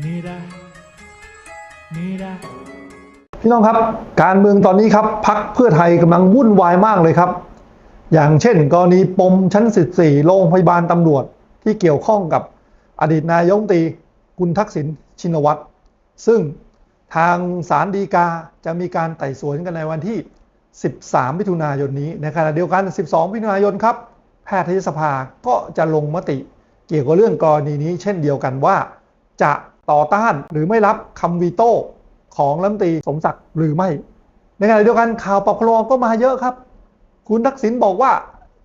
Mira, mira. พี่น้องครับ การเมืองตอนนี้ครับพักเพื่อไทยกำลังวุ่นวายมากเลยครับ อย่างเช่น กรณีปมชั้น 14 โรงพยาบาลตำรวจที่เกี่ยวข้องกับอดีตนายกตีคุณทักษิณชินวัตร ซึ่งทางศาลฎีกาจะมีการไต่สวนกันในวันที่ 13 มิถุนายนนี้ในขณะเดียวกัน 12 มิถุนายนครับ แพทยสภาก็จะลงมติเกี่ยวกับเรื่องกรณีนี้ เช่นเดียวกันว่าจะ ต่อต้านหรือไม่รับคำวีโต้ของรัฐมนตรีสมศักดิ์หรือไม่ ในขณะเดียวกันข่าวปกครองก็มาเยอะครับ คุณทักษิณบอกว่า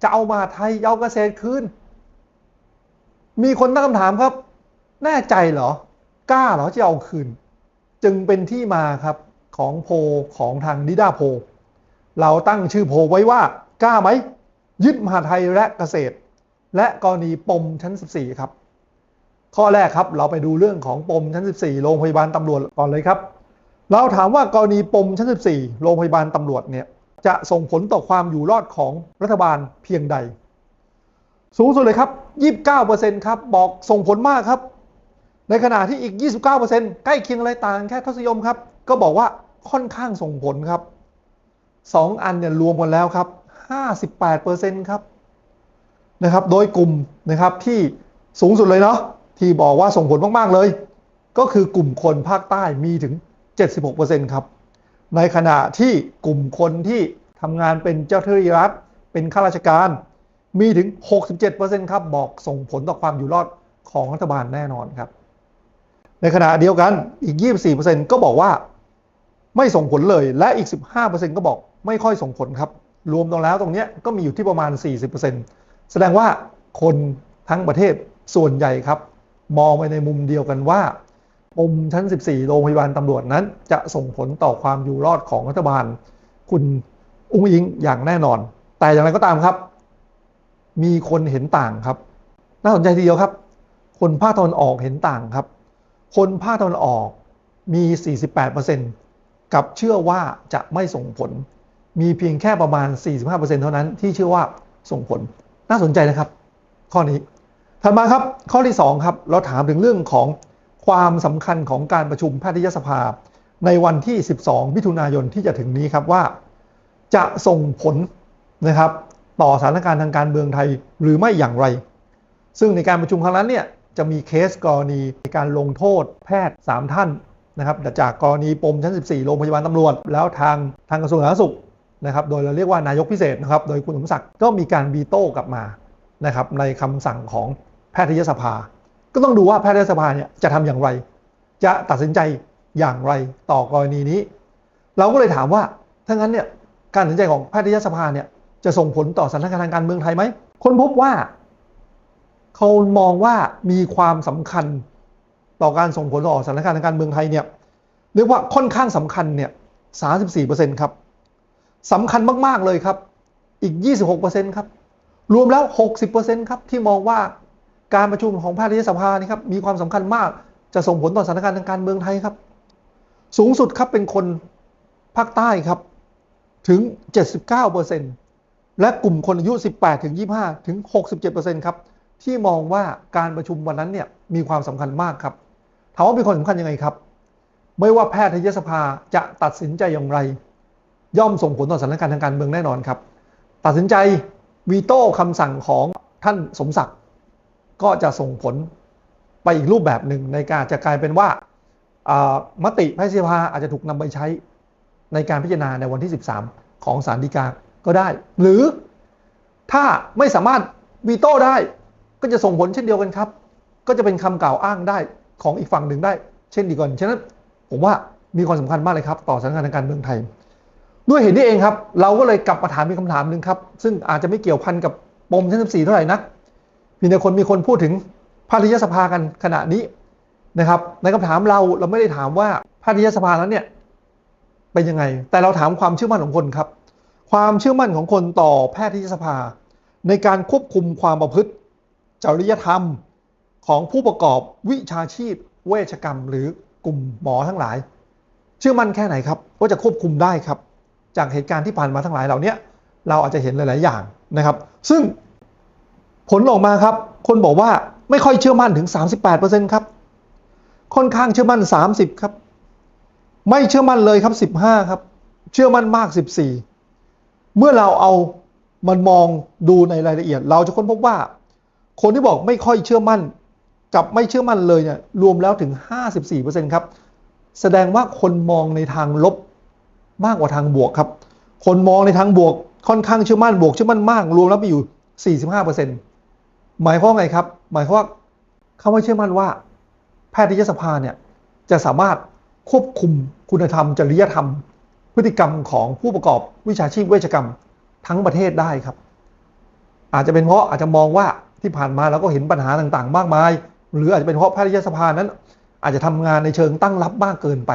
จะเอามาไทยเอาเกษตรคืน มีคนตั้งคำถามครับ แน่ใจเหรอกล้าเหรอจะเอาคืน จึงเป็นที่มาครับของโพลของทางนิดาโพลเราตั้งชื่อโพลไว้ว่ากล้าไหมยึดมหาไทยและเกษตร และกรณีปมชั้น 14 ครับ ข้อแรกครับเราไปดูเรื่องของปมชั้น 14 โรงพยาบาลตำรวจก่อนเลยครับ เราถามว่ากรณีปมชั้น 14 โรงพยาบาลตำรวจเนี่ยจะส่งผลต่อความอยู่รอดของรัฐบาลเพียงใด สูงสุดเลยครับ 29%ครับบอกส่งผลมากครับ ในขณะที่อีก 29%ใกล้เคียงอะไรต่างแค่ทศยมครับ ก็บอกว่าค่อนข้างส่งผลครับ 2 อันเนี่ยรวมกันแล้วครับ 58%ครับนะครับ โดยกลุ่มนะครับที่สูงสุดเลยเนาะ ที่บอกว่าส่งผลมาก ๆ เลย ก็คือกลุ่มคนภาคใต้มีถึง 76%ครับ ในขณะที่กลุ่มคนที่ทำงานเป็นเจ้าหน้าที่รัฐ เป็นข้าราชการ มีถึง 67%ครับ บอกส่งผลต่อความอยู่รอดของรัฐบาลแน่นอนครับ ในขณะเดียวกันอีก 24%ก็บอกว่าไม่ส่งผลเลย และอีก 15%ก็บอกไม่ค่อยส่งผลครับ รวมตรงแล้วตรงนี้ก็มีอยู่ที่ประมาณ 40%แสดงว่าคนทั้งประเทศส่วนใหญ่ครับ มองไปในมุมเดียวกันว่าปมชั้น 14 โรงพยาบาลตำรวจนั้น จะส่งผลต่อความอยู่รอดของรัฐบาล คุณอุ้งอิงอย่างแน่นอน แต่อย่างไรก็ตามครับ มีคนเห็นต่างครับ น่าสนใจทีเดียวครับ คนภาคตะวันออกเห็นต่างครับ คนภาคตะวันออกมี 48%กับเชื่อว่าจะไม่ส่งผล มีเพียงแค่ประมาณ 45%เท่านั้นที่เชื่อว่าส่งผล น่าสนใจนะครับ ข้อนี้ ถัดมาครับข้อที่ 2 ครับ เราถามถึงเรื่องของความสำคัญของการประชุมแพทยสภา ในวันที่ 12 มิถุนายนที่จะถึงนี้ครับว่า จะส่งผลนะครับ ต่อสถานการณ์ทางการเมืองไทยหรือไม่อย่างไร ซึ่งในการประชุมครั้งนั้นเนี่ยจะมีเคสกรณีในการลงโทษแพทย์ 3 ท่านนะครับจากกรณีปมชั้น 14 โรงพยาบาลตำรวจ แล้วทางทางกระทรวงสาธารณสุขนะครับ โดยเราเรียกว่านายกพิเศษนะครับ โดยคุณสมศักดิ์ก็มีการวีโต้กลับมา นะครับในคำสั่งของแพทยสภา ก็ต้องดูว่าแพทยสภาเนี่ยจะทำอย่างไร จะตัดสินใจอย่างไรต่อกรณีนี้ เราก็เลยถามว่าถ้างั้นเนี่ยการตัดสินใจของแพทยสภาเนี่ยจะส่งผลต่อสถานการณ์ทางการเมืองไทยไหมคนพบว่าเขามองว่ามีความสำคัญต่อการส่งผลต่อสถานการณ์ทางการเมืองไทยเนี่ยเรียกว่าค่อนข้างสำคัญเนี่ย34%ครับสำคัญมาก ๆ เลยครับ อีก 26%ครับ รวมแล้ว 60%ครับที่มองว่าการประชุมของแพทยสภานี่ครับมีความสำคัญมากจะส่งผลต่อสถานการณ์ทางการเมืองไทยครับ สูงสุดครับเป็นคนภาคใต้ครับถึง 79%และกลุ่มคนอายุ 18 ถึง 25 ถึง 67%ครับที่มองว่าการประชุมวันนั้นเนี่ยมีความสำคัญมากครับถามว่ามีความสำคัญยังไงครับ ไม่ว่าแพทยสภาจะตัดสินใจอย่างไร ย่อมส่งผลต่อสถานการณ์ทางการเมืองแน่นอนครับ ตัดสินใจ วีโต้คำสั่งของท่านสมศักดิ์ก็จะส่งผลไปอีกรูปแบบหนึ่งในการจะกลายเป็นว่ามติพทยสภาอาจจะถูกนำไปใช้ในการพิจารณาในวันที่ 13 ของศาลฎีกาก็ได้ หรือถ้าไม่สามารถวีโต้ได้ ก็จะส่งผลเช่นเดียวกันครับ ก็จะเป็นคำกล่าวอ้างได้ของอีกฝั่งหนึ่งได้ เช่นเดียวกันฉะนั้นผมว่ามีความสำคัญมากเลยครับ ต่อสถานการณ์ทางการเมืองไทย ด้วยเหตุนี้เองครับ เราก็เลยกลับมาถามมีคำถามหนึ่งครับ ซึ่งอาจจะไม่เกี่ยวพันกับปมชั้น14เท่าไหร่นักมีแต่คนมีคนพูดถึงแพทยสภากันขณะนี้นะครับ ในคำถามเราเราไม่ได้ถามว่าแพทยสภานั้นเนี่ยเป็นยังไง แต่เราถามความเชื่อมั่นของคนครับ ความเชื่อมั่นของคนต่อแพทยสภา ในการควบคุมความประพฤติจริยธรรมของผู้ประกอบวิชาชีพ เวชกรรม หรือกลุ่มหมอทั้งหลาย เชื่อมั่นแค่ไหนครับว่าจะควบคุมได้ครับ จากเหตุการณ์ที่ผ่านมาทั้งหลายเหล่านี้เราอาจจะเห็นหลาย ๆ อย่างนะครับ ซึ่งผลออกมาครับ คนบอกว่าไม่ค่อยเชื่อมั่นถึง 38%ครับ ค่อนข้างเชื่อมั่น 30 ครับ ไม่เชื่อมั่นเลยครับ 15 ครับ เชื่อมั่นมาก 14 เมื่อเราเอามันมองดูในรายละเอียด เราจะค้นพบว่า คนที่บอกไม่ค่อยเชื่อมั่น กับไม่เชื่อมั่นเลยเนี่ยรวมแล้วถึง 54%ครับ แสดงว่าคนมองในทางลบ มากกว่าทางบวกครับ คนมองในทางบวกค่อนข้างเชื่อมั่นบวกเชื่อมั่นมาก รวมแล้วไปอยู่ 45%หมายความไงครับ หมายความว่าเขาไม่เชื่อมั่นว่า แพทยสภาเนี่ยจะสามารถควบคุมคุณธรรม จริยธรรม พฤติกรรมของผู้ประกอบวิชาชีพเวชกรรมทั้งประเทศได้ครับ อาจจะเป็นเพราะอาจจะมองว่าที่ผ่านมาเราก็เห็นปัญหาต่างๆ มากมาย หรืออาจจะเป็นเพราะแพทยสภานั้น อาจจะทำงานในเชิงตั้งรับมากเกินไป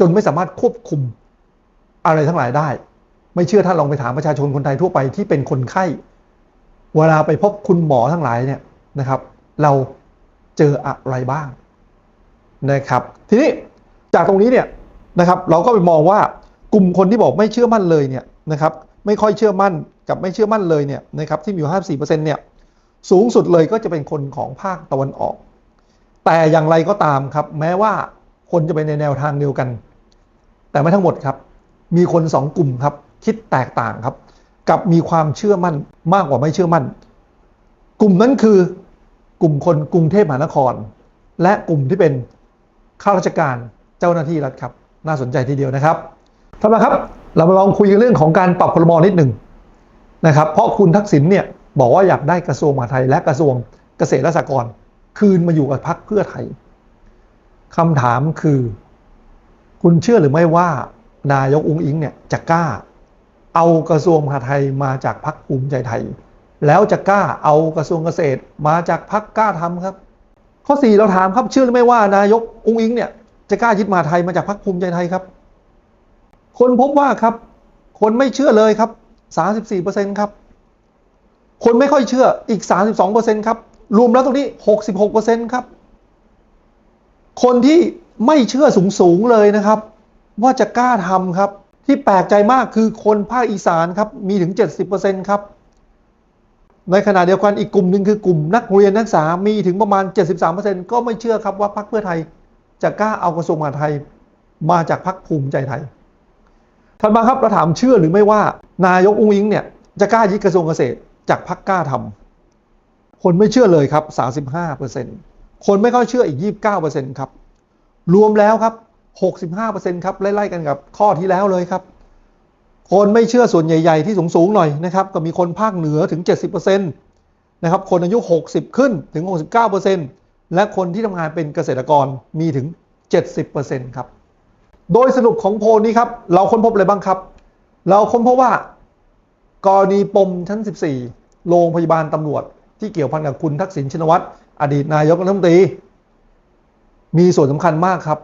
จนไม่สามารถควบคุม อะไรทั้งหลายได้ ไม่เชื่อท่านลองไปถามประชาชนคนไทยทั่วไปที่เป็นคนไข้ เวลาไปพบคุณหมอทั้งหลายเนี่ยนะครับ เราเจออะไรบ้างนะครับ ทีนี้จากตรงนี้เนี่ยนะครับ เราก็ไปมองว่ากลุ่มคนที่บอกไม่เชื่อมั่นเลยเนี่ยนะครับไม่ค่อยเชื่อมั่นกับไม่เชื่อมั่นเลยเนี่ยนะครับที่มีอยู่ 54%เนี่ยสูงสุดเลยก็จะเป็นคนของภาคตะวันออก แต่อย่างไรก็ตามครับ แม้ว่าคนจะไปในแนวทางเดียวกัน แต่ไม่ทั้งหมดครับ มีคนสองกลุ่มครับ คิดแตกต่างครับ กับมีความเชื่อมั่นมากกว่าไม่เชื่อมั่น กลุ่มนั้นคือกลุ่มคนกรุงเทพมหานคร และกลุ่มที่เป็นข้าราชการเจ้าหน้าที่รัฐครับ น่าสนใจทีเดียวนะครับท่านผู้ชมครับ เรามาลองคุยกันเรื่องของการปรับพรมนิดหนึ่งนะครับ เพราะคุณทักษิณเนี่ยบอกว่าอยากได้กระทรวงมหาดไทย และกระทรวงเกษตรและสหกรณ์คืนมาอยู่กับพรรคเพื่อไทยคำถามคือ คุณเชื่อหรือไม่ว่า นายกอุ้งอิงเนี่ยจะกล้า เอากระทรวงมหาดไทยมาจากพรรคภูมิใจไทย แล้วจะกล้าเอากระทรวงเกษตรมาจากพรรคกล้าทำครับ ข้อ 4 เราถามครับเชื่อหรือไม่ว่านายกอุ้งอิงเนี่ยจะกล้ายึดมหาไทยมาจากพรรคภูมิใจไทยครับ คนพบว่าครับ คนไม่เชื่อเลยครับ 34%ครับ คนไม่ค่อยเชื่ออีก 32%ครับ รวมแล้วตรงนี้ 66%ครับ คนที่ไม่เชื่อสูงสูงๆเลยนะครับ ว่าจะกล้าทำครับ ที่แปลกใจมากคือคนภาคอีสานครับมีถึง 70%ครับ ในขณะเดียวกันอีกกลุ่มหนึ่งคือกลุ่มนักเรียนนักศึกษามีถึงประมาณ 73%ก็ไม่เชื่อครับว่าพรรคเพื่อไทย จะกล้าเอากระทรวงมหาดไทย มาจากพรรคภูมิใจไทยท่านมาครับเราถามเชื่อหรือไม่ว่า นายกอุ้งอิงเนี่ยจะกล้ายึดกระทรวงเกษตรจากพรรคกล้าทำคนไม่เชื่อเลยครับ 35%คนไม่ค่อยเชื่ออีก 29%ครับ รวมแล้วครับ 65%ครับไล่ๆกันกับข้อที่แล้วเลยครับ คนไม่เชื่อส่วนใหญ่ ๆ ที่สูงๆหน่อยนะครับ ก็มีคนภาคเหนือถึง 70%นะครับ คนอายุ 60 ขึ้นถึง 69%และคนที่ทำงานเป็นเกษตรกรมีถึง 70%ครับ โดยสรุปของโพลนี้ครับ เราค้นพบอะไรบ้างครับ เราค้นพบว่ากรณีปมชั้น 14 โรงพยาบาลตำรวจ ที่เกี่ยวพันกับคุณทักษิณชินวัตรอดีตนายกรัฐมนตรีมีส่วนสำคัญมากครับ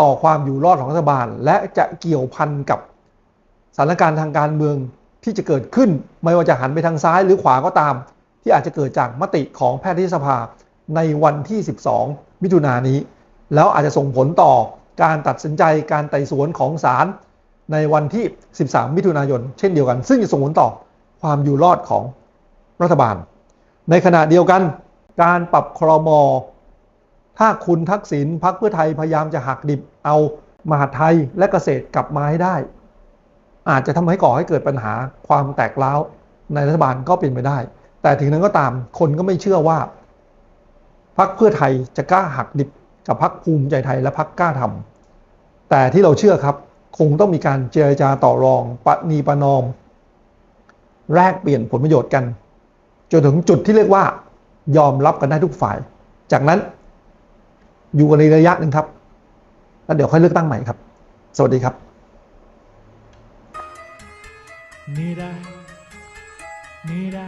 ต่อความอยู่รอดของรัฐบาล และจะเกี่ยวพันกับสถานการณ์ทางการเมืองที่จะเกิดขึ้น ไม่ว่าจะหันไปทางซ้ายหรือขวาก็ตาม ที่อาจจะเกิดจากมติของแพทยสภาในวันที่ 12 มิถุนายนนี้ แล้วอาจจะส่งผลต่อการตัดสินใจการไต่สวนของศาลในวันที่ 13 มิถุนายน เช่นเดียวกัน ซึ่งจะส่งผลต่อความอยู่รอดของรัฐบาล ในขณะเดียวกัน การปรับครม ถ้าคุณทักษิณพักเพื่อไทยพยายามจะหักดิบเอามหาไทยและเกษตรกลับมาให้ได้ อาจจะทำให้ก่อให้เกิดปัญหาความแตกร้าวในรัฐบาลก็เป็นไปได้ แต่ถึงนั้นก็ตามคนก็ไม่เชื่อว่าพักเพื่อไทยจะกล้าหักดิบกับพักภูมิใจไทยและพักกล้าทำแต่ที่เราเชื่อครับคงต้องมีการเจรจาต่อรองปณีประนอม แลกเปลี่ยนผลประโยชน์กัน จนถึงจุดที่เรียกว่ายอมรับกันได้ทุกฝ่าย จากนั้น อยู่กันในระยะหนึ่งครับ แล้วเดี๋ยวค่อยเลือกตั้งใหม่ครับ สวัสดีครับ Mira, mira,